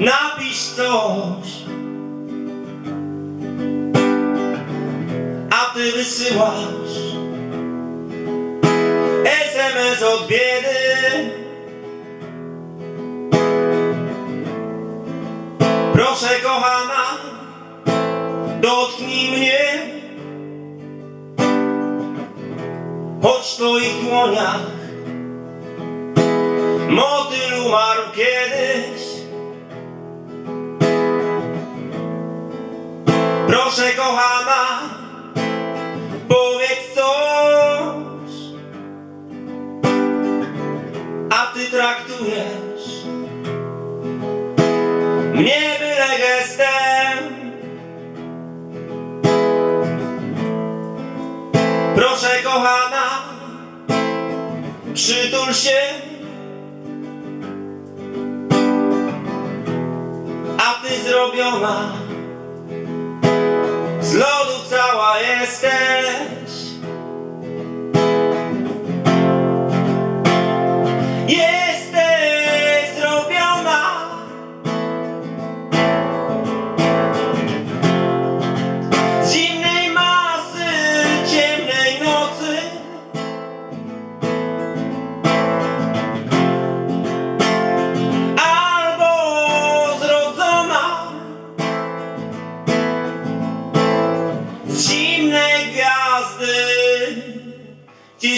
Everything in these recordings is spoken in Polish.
napisz coś. A ty wysyłasz SMS od biedy. Proszę kochana, dotknij mnie. Choć w twoich dłoniach Motyl umarł kiedyś. Proszę kochana Powiedz coś. A ty traktujesz Mnie byle gestem. Proszę kochana Przytul się. A ty zrobiona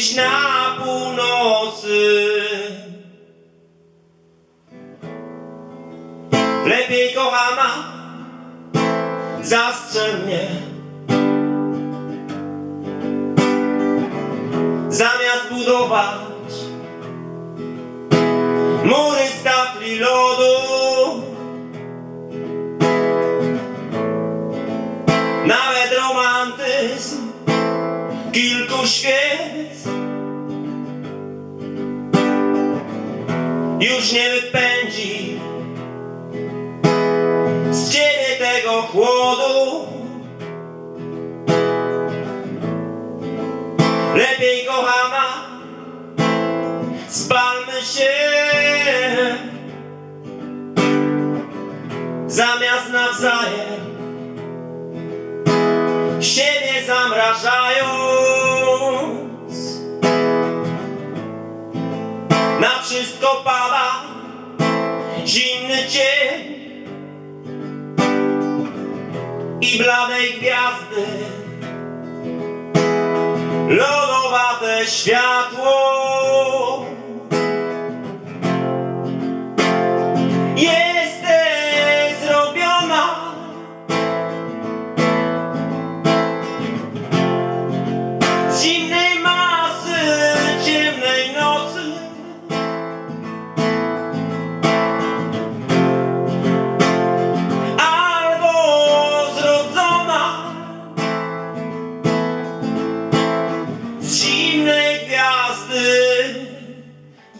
Gdzieś na północy. Lepiej kochana Zastrzel mnie. Zamiast budować Kilku świec. Już nie wypędzi z ciebie tego chłodu. Lepiej kochana Spalmy się. Zamiast nawzajem Siebie wszystko pada Zimny cień i bladej gwiazdy. Lodowate światło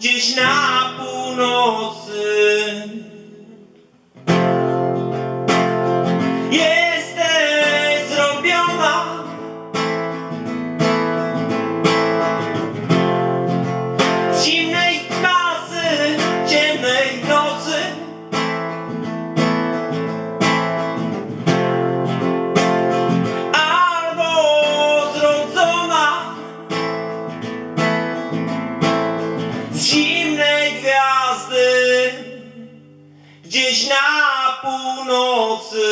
gdzieś na gdzieś na północy.